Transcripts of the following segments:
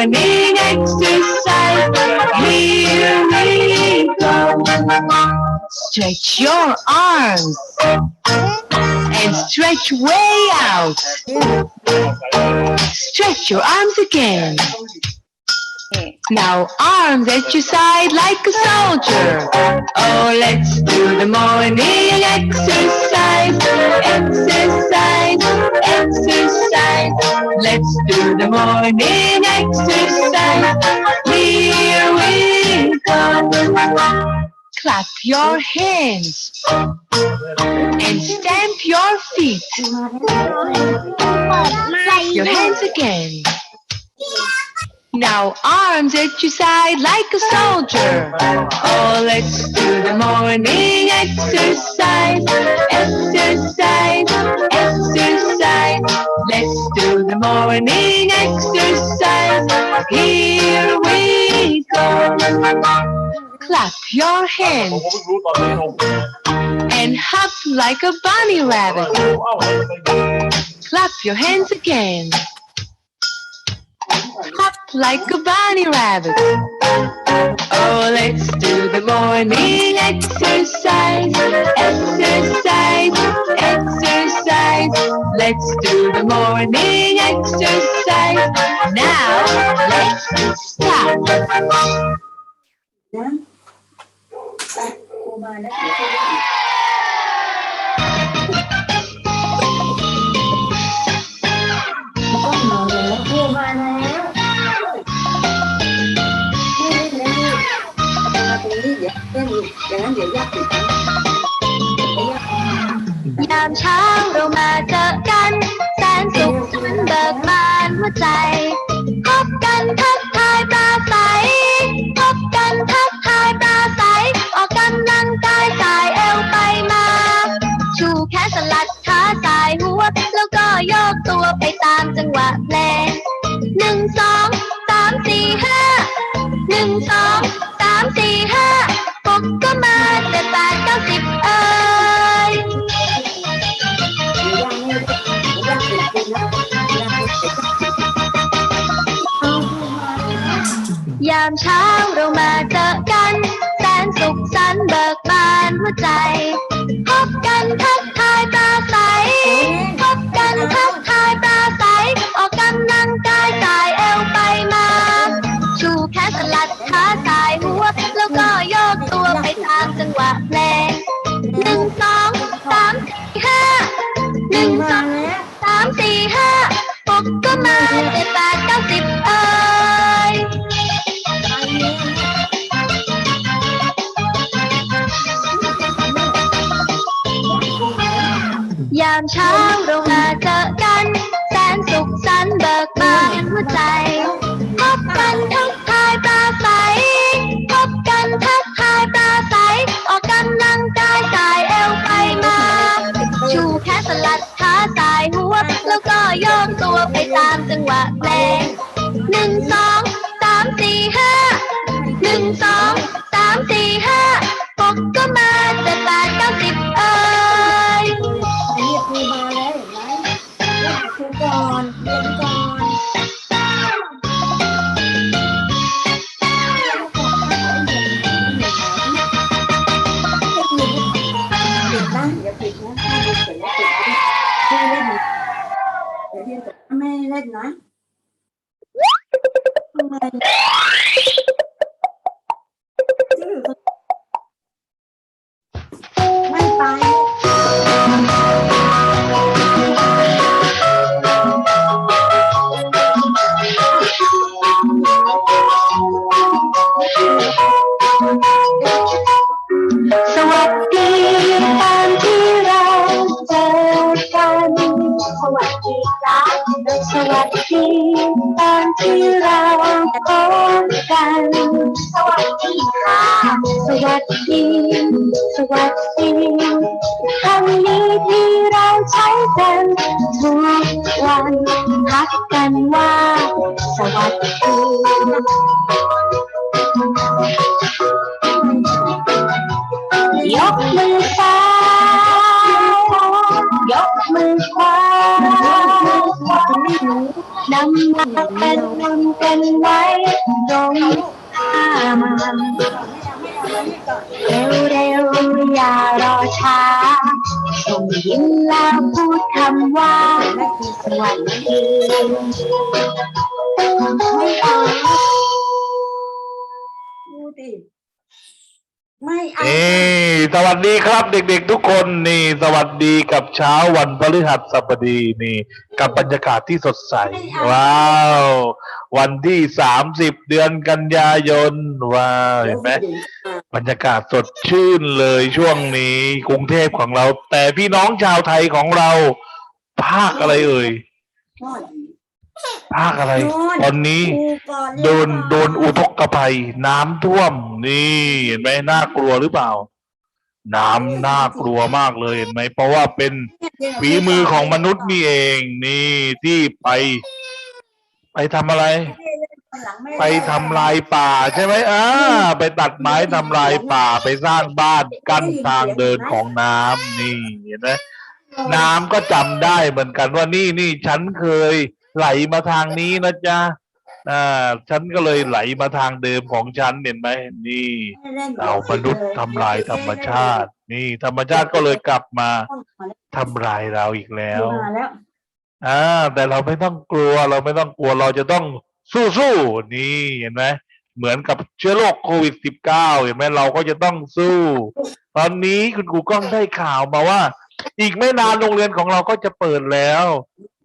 morning exercise. Here we go. Stretch your arms and stretch way out. Stretch your arms again. Now arms at your side like a soldier. Oh, let's do the morning exercise. Exercise, exercise. Let's do the morning exercise. Here we go. Clap your hands and stamp your feet. Clap your hands again. Now arms at your side like a soldier. Oh, let's do the morning exercise. Exercise, exercise. Let's do the morning exercise. Here we go. Clap your hands and hop like a bunny rabbit. Clap your hands again. Hop like a bunny rabbit. Oh, let's do the morning exercise. Exercise, exercise. Let's do the morning exercise. Now, let's stop. น ยางนั้นเดี๋ยากอีกนะเดี๋ยามเช้าเรามาเจอกัน แสนสุขสันเบิกบานหัวใจ พบกันทักทายปราศัยพบกันทักทายปราศัยออกกำลังกายสายเอวไปมา ชูแขนสลัดขาสายหัว แล้วก็โยกตัวไป สองสามสี่ห้าหนึ่งสอง วัสดีตามที่เราเจอกันสวัสดีครับสวัสดีตอนที่เราพบกัน สวัสดีค่ะสวัสดีสวัสดีคำนี้ที่เราใช้กันทุกวันทักกันว่า สวัสดี ยกมือซ้ายยกมือขวานำมาเป็นนำกันไว้ตรงข้ามเอาไม่เอาไม่ก่อนเร็วเร็วๆอย่ารอช้าส่งยิ้มแล้วพูดคำว่าสวัสดีไม่เอา ไม่เอานี่ สวัสดีครับเด็กๆทุกคนนี่ สวัสดีกับเช้าวันพฤหัสบดีนี่ กับบรรยากาศที่สดใส ว้าว วันที่สามสิบเดือนกันยายน ว้าวเห็นไหมบรรยากาศสดชื่นเลยช่วงนี้กรุงเทพของเรา แต่พี่น้องชาวไทยของเรา ภาคอะไรเอ่ยพ่อ ภาคอะไรตอนนี้ ครูก่อนโดนโดนอุทกภัย น้ำท่วม นี่เห็นไหมน่ากลัวหรือเปล่า น้ำน่ากลัวมากเลยเห็นไหมเพราะว่าเป็นฝีมือของมนุษย์นี่เองนี่ที่ไป ไปทำอะไร ไปทำลายป่าใช่ไหมอ่าไปตัดไม้ทำลายป่าไปสร้างบ้านกั้นทางเดินของน้ำนี่เห็นไหมน้ำก็จำได้เหมือนกันว่านี่นี่ฉันเคย ไหลมาทางนี้นะจ๊ะอ่าฉันก็เลยไหลมาทางเดิมของฉันเห็นไหมนี่เอามนุษย์ทำลายธรรมชาติ นี่ ธรรมชาติก็เลยกลับมาทำลายเราอีกแล้วอ่าแต่เราไม่ต้องกลัวเราไม่ต้องกลัวเราจะต้องสู้สู้นี่เห็นไหมเหมือนกับเชื้อโรคโควิด -19 เห็นไหมเราก็จะต้องสู้ ตอนนี้คุณครูก้องได้ข่าวมาว่า อีกไม่นานโรงเรียนของเราก็จะเปิดแล้ว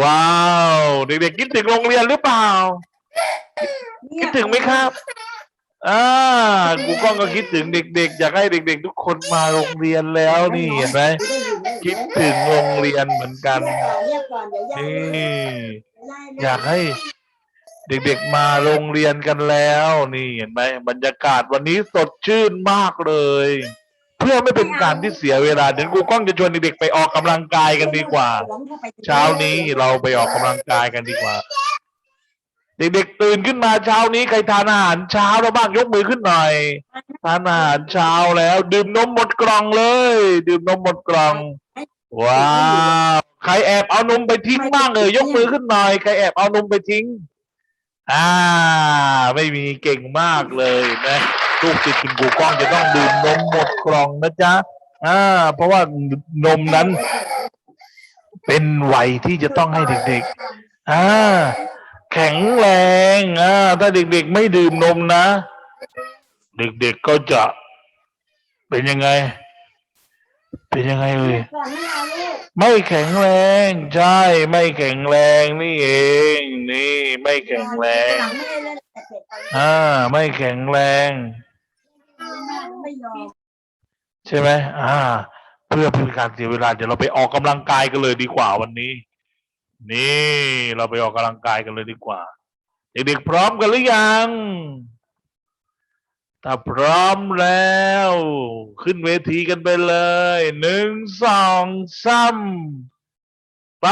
ว้าว เด็กๆคิดถึงโรงเรียนหรือเปล่า คิดถึงไหมครับอ่ากูก้องก็คิดถึงเด็กๆ อยากให้เด็ก ๆ ทุกคนมาโรงเรียนแล้วนี่เห็นไหมคิดถึงโรงเรียนเหมือนกันนี่อยากให้เด็กๆมาโรงเรียนกันแล้ว นี่เห็นไหมบรรยากาศวันนี้สดชื่นมากเลย เพื่อไม่เป็นการที่เสียเวลาเดี๋ยวกูกล้องจะชวนเด็กๆไปออกกำลังกายกันดีกว่า เช้านี้เราไปออกกำลังกายกันดีกว่า เด็กๆตื่นขึ้นมาเช้านี้ใครทานอาหารเช้าแล้วบ้างยกมือขึ้นหน่อยทานอาหารเช้าแล้ว ดื่มนมหมดกล่องเลย ดื่มนมหมดกล่องว้าวใครแอบเอานมไปทิ้งบ้างเอ่ยยกมือขึ้นหน่อยใครแอบเอานมไปทิ้ง อ่า ไม่มีเก่งมากเลยนะ ลูกติดคุณกูกล้องจะต้องดื่มนมหมดกล่องนะจ๊ะอ่า เพราะว่านมนั้น เป็นวัยที่จะต้องให้เด็กๆอ่าแข็งแรงอ่าถ้าเด็กๆไม่ดื่มนมนะ เด็กๆก็จะเป็นยังไง เป็นยังไงเอ่ยไม่เอาลูกไม่แข็งแรง ใช่ ไม่แข็งแรงนี่เอง นี่ ไม่แข็งแรง อ่า ไม่แข็งแรง ไม่ยอมใช่ไหมอ่า เพื่อเป็นการเสียเวลาเดี๋ยวเราไปออกกำลังกายกันเลยดีกว่าวันนี้ นี่เราไปออกกำลังกายกันเลยดีกว่า เด็กๆพร้อมกันหรือยังถ้าพร้อมแล้ว ขึ้นเวทีกันไปเลยหนึ่งสองสามไป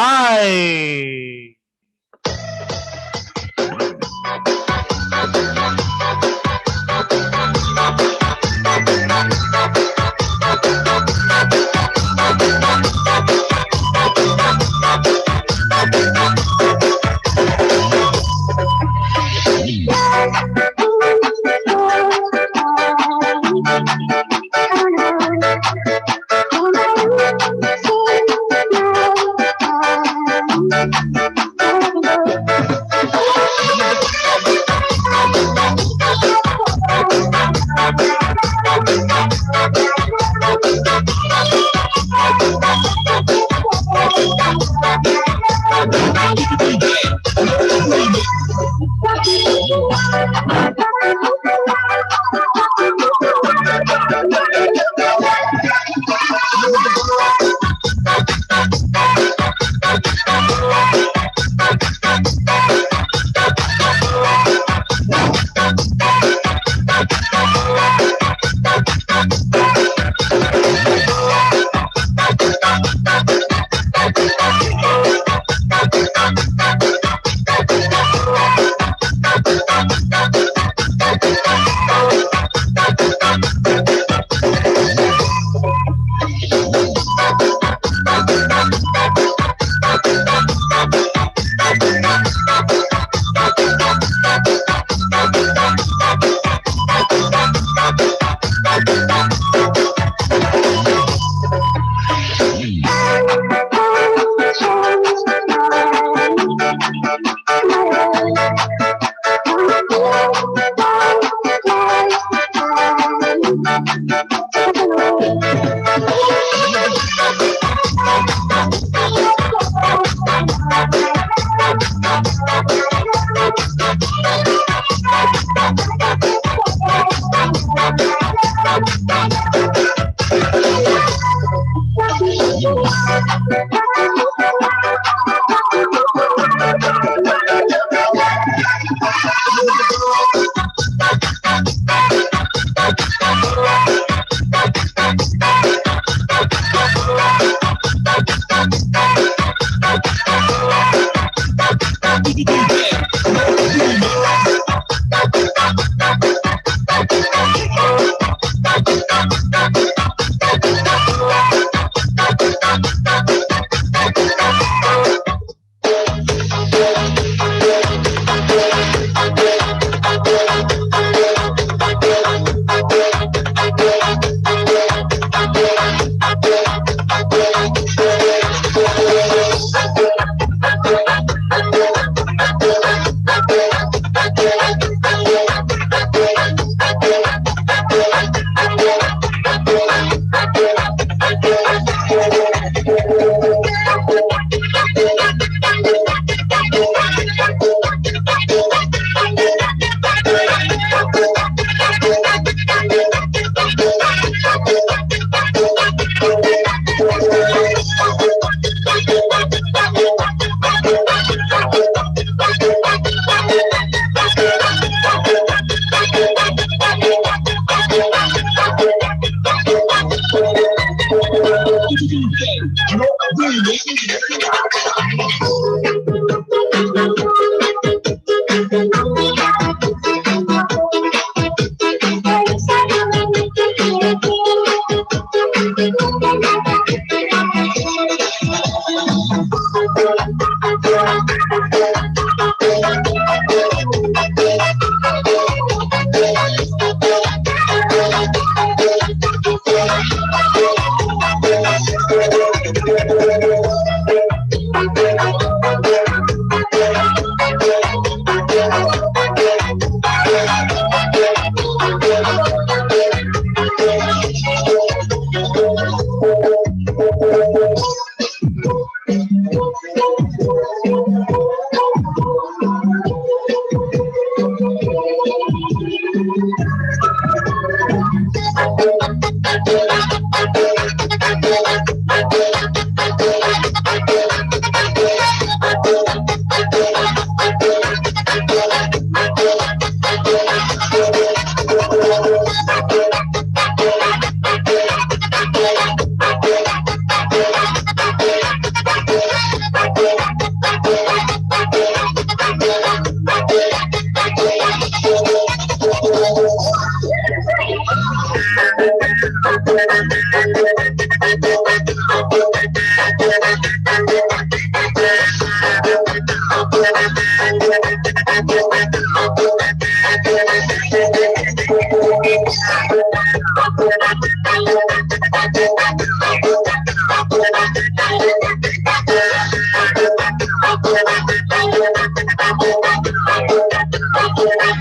Thank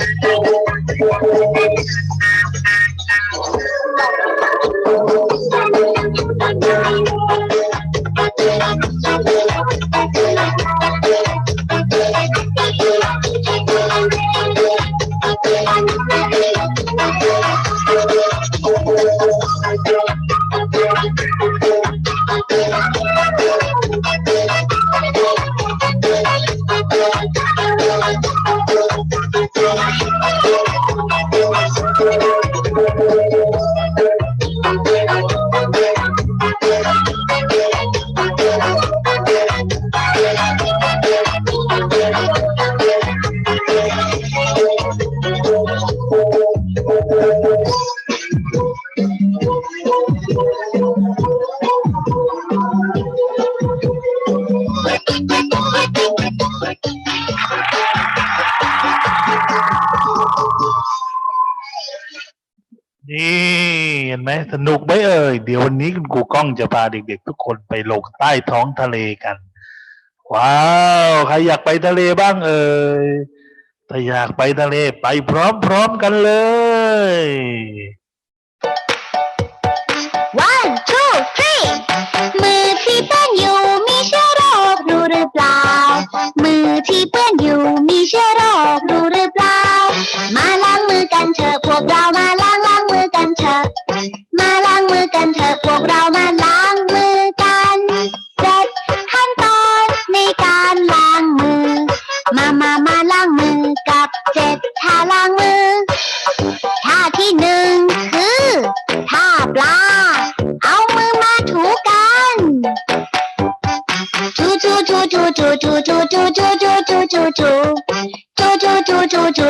you. สนุกไหมเอ่ย เดี๋ยววันนี้คุณครูก้องจะพาเด็กๆ ทุกคนไปลงใต้ท้องทะเลกัน ว้าว ใครอยากไปทะเลบ้างเอ่ยถ้าอยากไปทะเลไปพร้อมๆกันเลย one two three มือที่เปื้อนอยู่มีเชื้อโรครู้หรือเปล่า มือที่เปื้อนอยู่มีเชื้อโรครู้หรือ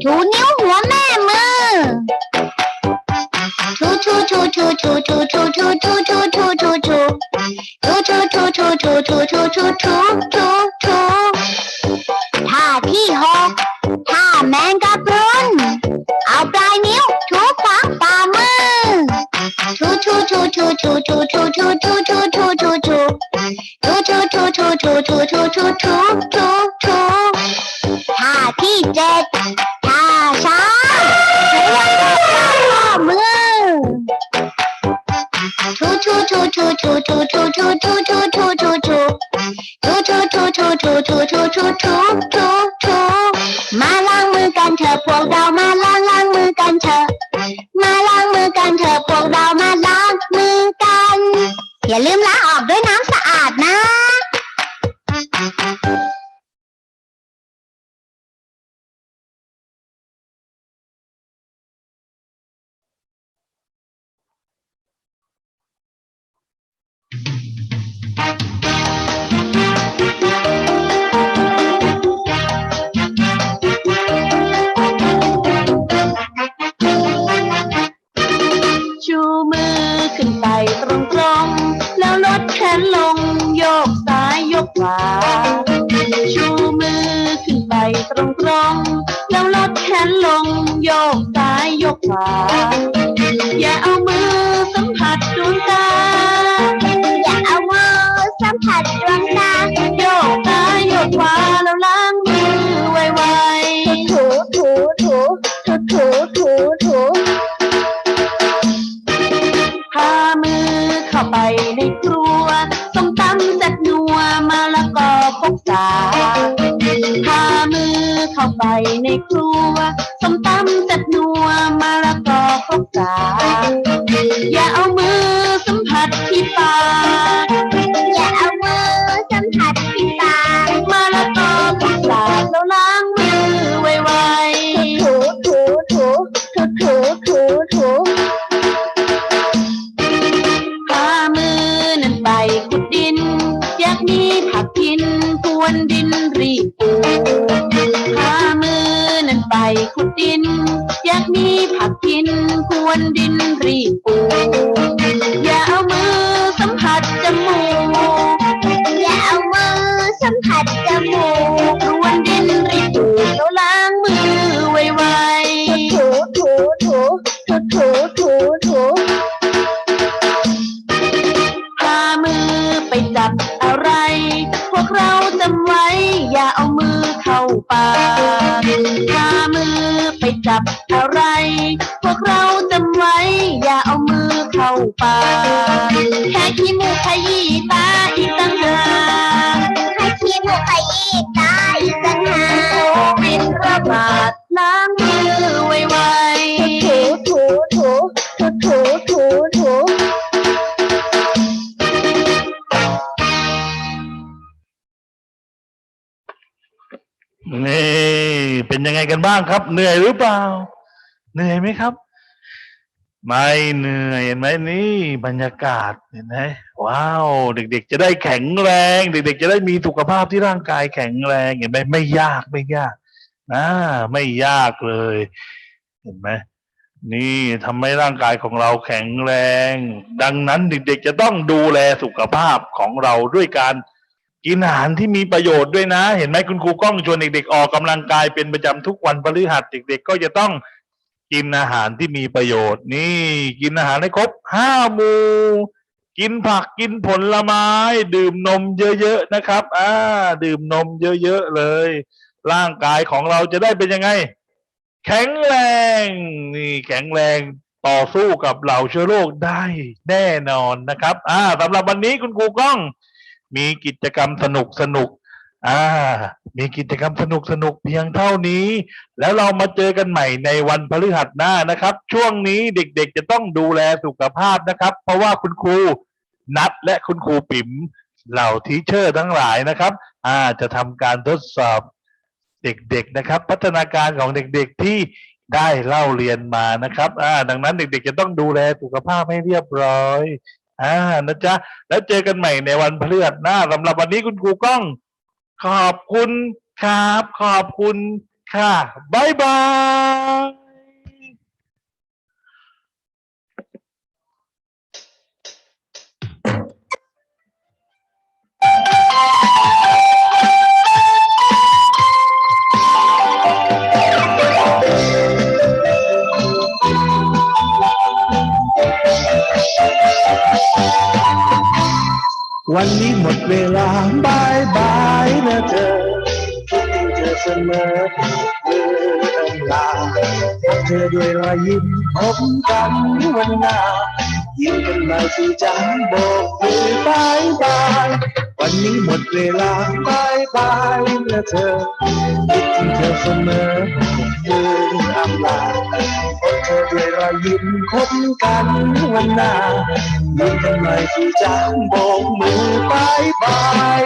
Junior. กันเถอะพวกเรามาล้างล้างมือกันเถอะมาล้างมือกันเถอะพวกเรามาล้างมือกัน อย่าลืมล้างออกด้วยน้ำ ตรง แล้วลดแขนลงโยกซ้ายยกขวา Oh. เข้าป่ากพามือไปจับอะไร พวกเราจำไว้ อย่าเอามือเข้าป่าแค่ขี้มูกขยี้ตาอีกต่างหากแค่ขี้มูกขยี้ตาอีกต่างหาโควิดระบาดล้างมือไว นี่เป็นยังไงกันบ้างครับ เหนื่อยหรือเปล่า เหนื่อยไหมครับ ไม่เหนื่อยเห็นไหมนี่ บรรยากาศเห็นไหมว้าว เด็ก ๆ จะได้แข็งแรง เด็ก ๆ จะได้มีสุขภาพที่ร่างกายแข็งแรงเห็นไหมไม่ยากไม่ยากนะไม่ยากเลย เห็นไหมนี่ทำให้ร่างกายของเราแข็งแรง ดังนั้นเด็กๆจะต้องดูแลสุขภาพของเราด้วยการ กินอาหารที่มีประโยชน์ด้วยนะ เห็นไหมคุณครูกล้องชวนเด็กๆออกกำลังกายเป็นประจำทุกวันพฤหัสเด็กๆก็จะต้องกินอาหารที่มีประโยชน์ นี่กินอาหารให้ครบห้าหมู่กินผักกินผลไม้ ดื่มนมเยอะๆนะครับ อ่า ดื่มนมเยอะๆเลย ร่างกายของเราจะได้เป็นยังไง แข็งแรง นี่แข็งแรงต่อสู้กับเหล่าเชื้อโรคได้แน่นอนนะครับ อ่าสำหรับวันนี้คุณครูกล้อง มีกิจกรรมสนุกสนุกอ่า มีกิจกรรมสนุกสนุกเพียงเท่านี้ แล้วเรามาเจอกันใหม่ในวันพฤหัสหน้านะครับ ช่วงนี้เด็กๆ จะต้องดูแลสุขภาพนะครับ เพราะว่าคุณครูนัดและคุณครูปิ๋มเหล่าทีเชอร์ทั้งหลายนะครับอ่าจะทำการทดสอบเด็กๆนะครับ พัฒนาการของเด็กๆที่ได้เล่าเรียนมานะครับอ่าดังนั้นเด็กๆ จะต้องดูแลสุขภาพให้เรียบร้อย อ่านะจ๊ะ แล้วเจอกันใหม่ในวันพฤหัสหน้าสำหรับวันนี้คุณครูก้อง ขอบคุณครับ ขอบคุณค่ะ บ๊ายบาย ดเวลาบายบายนะเธอคิดถึงเธอเสมอเอออำลาพบเธอด้วยรอยยิ้มพบกันวันหน้ายิ้มกันมาสิจังโบกมือบายบายวันนี้หมดเวลาบายบายนะเธอคิดถึงเธอเสมอเอออำลาพบเธอ ด้วยรอยยิ้มพบกันวันหน้ายิ้มกันมาสิจังโบกมือบายบาย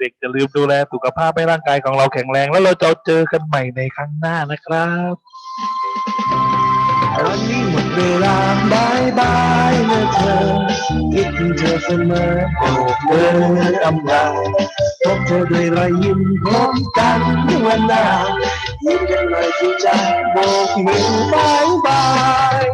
เด็กๆจะลืมดูแลสุขภาพให้ร่างกายของเราแข็งแรง แล้วเราจะเจอกันใหม่ในครั้งหน้านะครับ ตอนนี้หมดเวลาบายบายนะเธอคิดถึงเธอเสมอโอกเธออำลาพบเธอด้วยรอยยิ้มพบกันวันหน้ายิ้มกันหน่อยที่ใจโบกมือบายบาย